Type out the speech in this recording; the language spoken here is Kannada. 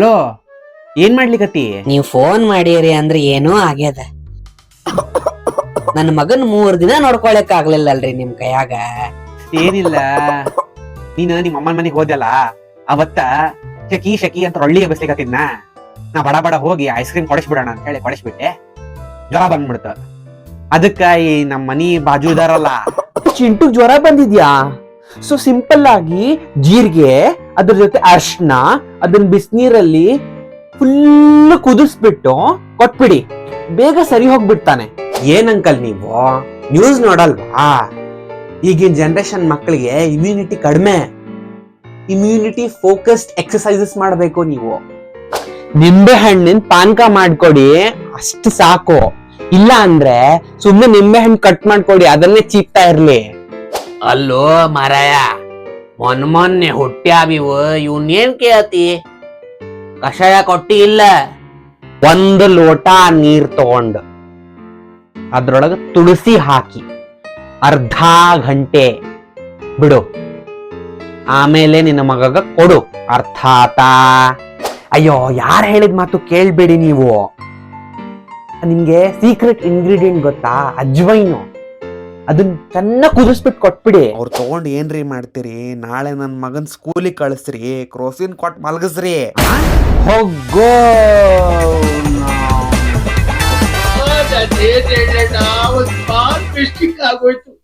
ಹಲೋ ಏನ್ ಮಾಡ್ಲಿಕತ್ತಿ? ನೀವ್ ಫೋನ್ ಮಾಡಿರಿ ಅಂದ್ರೆ ಏನೋ ಆಗ್ಯದ. ನನ್ನ ಮಗನ್ ಮೂರ್ ದಿನ ನೋಡ್ಕೊಳಕ್ ಆಗ್ಲಿಲ್ಲಲ್ರಿ ನಿಮ್ ಕೈಯಾಗ. ಏನಿಲ್ಲ. ನೀನು ನಿಮ್ಮ ಅಮ್ಮನ ಮನೆಗೆ ಹೋದ್ಯಲ್ಲ ಅವತ್ತ ಶಕಿ ಶಕಿ ಅಂತ ಒಳ್ಳಿಗೆ ಬಸ್ಲಿಕತ್ತಿದ್ನ ನಾ ಬಡ ಬಡ ಹೋಗಿ ಐಸ್ ಕ್ರೀಮ್ ಕೊಡಿಸ್ಬಿಡೋಣ ಅಂತ ಹೇಳಿ ಕೊಡಿಸ್ಬಿಟ್ಟೆ. ಜ್ವರ ಬಂದ್ಬಿಡ್ತ. ಅದಕ್ಕ ಈ ನಮ್ಮ ಮನಿ ಬಾಜು ಇದಾರಲ್ಲ. ಚಿಂಟು ಜ್ವರ ಬಂದಿದ್ಯಾ? ಸೊ ಸಿಂಪಲ್ ಆಗಿ ಜೀರಿಗೆ ಅದ್ರ ಜೊತೆ ಅರ್ಶನ ಅದನ್ನ ಬಿಸಿನೀರಲ್ಲಿ ಫುಲ್ ಕುದಿಸ್ಬಿಟ್ಟು ಕೊಟ್ಬಿಡಿ. ಬೇಗ ಸರಿ ಹೋಗ್ಬಿಡ್ತಾನೆ. ಏನ್ ಅಂಕಲ್ ನೀವು? ನ್ಯೂಸ್ ನೋಡಲ್ವಾ? ಈಗಿನ ಜನರೇಷನ್ ಮಕ್ಕಳಿಗೆ ಇಮ್ಯುನಿಟಿ ಕಡಿಮೆ. ಇಮ್ಯುನಿಟಿ ಫೋಕಸ್ಡ್ ಎಕ್ಸಸೈಸಸ್ ಮಾಡಬೇಕು ನೀವು. ನಿಂಬೆ ಹಣ್ಣಿನ ಪಾನಕ ಮಾಡ್ಕೊಡಿ, ಅಷ್ಟು ಸಾಕು. ಇಲ್ಲ ಅಂದ್ರೆ ಸುಮ್ಮನೆ ನಿಂಬೆ ಹಣ್ಣು ಕಟ್ ಮಾಡ್ಕೊಡಿ, ಅದನ್ನೇ ಚೀಪ್ತಾ ಇರ್ಲಿ. ಅಲ್ಲೋ ಮಾರಾಯ. ಮೊನ್ ಮೊನ್ನೆ ಇವನ್ ಏನ್ ಕೇಳತಿ? ಕಷಾಯ ಕೊಟ್ಟಿ ಇಲ್ಲ. ಒಂದು ಲೋಟ ನೀರ್ ತಗೊಂಡ ಅದ್ರೊಳಗೆ ತುಳಸಿ ಹಾಕಿ ಅರ್ಧ ಗಂಟೆ ಬಿಡು. ಆಮೇಲೆ ನಿನ್ನ ಮಗಗ ಕೊಡು. ಅರ್ಥಾತ. ಅಯ್ಯೋ, ಯಾರು ಹೇಳಿದ ಮಾತು ಕೇಳ್ಬೇಡಿ ನೀವು. ನಿಮ್ಗೆ ಸೀಕ್ರೆಟ್ ಇಂಗ್ರೀಡಿಯೆಂಟ್ ಗೊತ್ತಾ? ಅಜ್ವೈನು. ಅದನ್ನ ಚೆನ್ನಾಗಿ ಕುದಿಸ್ಬಿಟ್ಟು ಕೊಟ್ಬಿಡಿ. ಅವ್ರು ತಗೊಂಡ್ ಏನ್ರಿ ಮಾಡ್ತೀರಿ? ನಾಳೆ ನನ್ನ ಮಗನ್ ಸ್ಕೂಲಿಗೆ ಕಳಿಸ್ರಿ. ಕ್ರೋಸಿನ್ ಕೊಟ್ ಮಲಗಿಸ್ರಿ. ಹೋಗೋ ಆಗೋಯ್ತು.